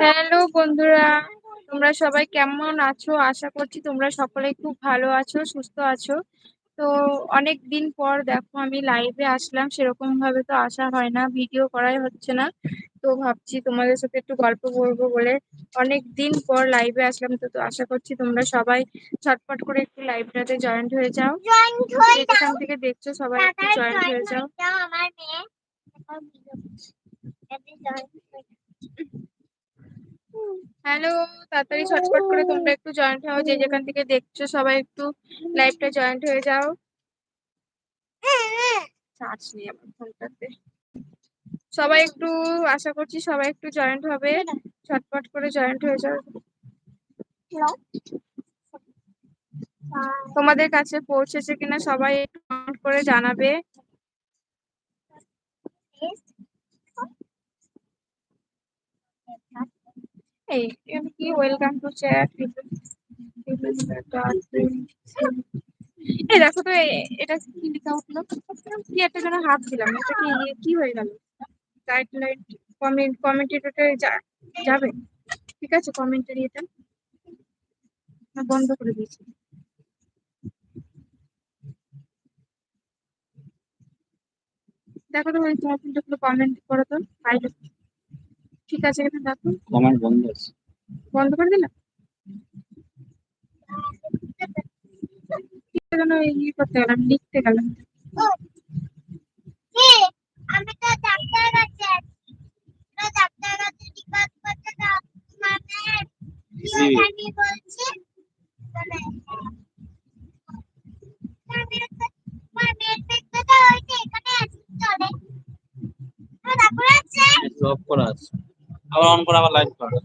Hello বন্ধুরা তোমরা সবাই কেমন আছো? আশা করছি তোমরা সকলে খুব ভালো আছো সুস্থ আছো। তো অনেক দিন পর দেখো আমি লাইভে আসলাম সেরকম ভাবে তো আসা হয় না ভিডিও করাই হচ্ছে না। তো ভাবছি তোমাদের সাথে একটু গল্প করব বলে অনেক দিন পর লাইভে আসলাম। তো আশা করছি তোমরা সবাই ছটপট করে একটু লাইভটাতে জয়েন্ট হয়ে যাও। যেখান থেকে দেখছ সবাই একটু জয়েন্ট হয়ে যাও। আমার মেয়ে। হ্যালো, তাড়াতাড়ি ছটফট করে তোমরা একটু জয়েন্ট হও, যে যেখান থেকে দেখছ সবাই একটু লাইভটা জয়েন্ট হয়ে যাও। চার্জ নেই আমার ফোনটাতে। সবাই একটু, আশা করছি সবাই একটু জয়েন্ট হবে। ছটফট করে জয়েন্ট হয়ে যাও। তোমাদের কাছে পৌঁছেছে কিনা সবাই একটু করে জানাবে। এই কি ওয়েলকাম টু চ্যাট এই দেখো তো এটা কি লেখা উঠল? কি একটা যেন হাত দিলাম। এটা কি কি হয়ে গেল? গাইডলাইন কমেন্ট কমেন্টেটরটা যাবে? ঠিক আছে কমেন্টের এটা বন্ধ করে দিয়েছি। দেখো তো ওই তোমার ফোনটা কমেন্ট করো তো ঠিক আছে এখানে দেখো আমার বন্ধ আছে। বন্ধ করে দিলাম? ইয়ে করতে গেলাম লিখতে গেলাম। আমি তো ডাক্তার কাছে ডাক্তার কাছে রিপোর্ট করতে দাও। মানে বলছি। মানে করা আছে। আবার অন করে আবার লাইভ করা।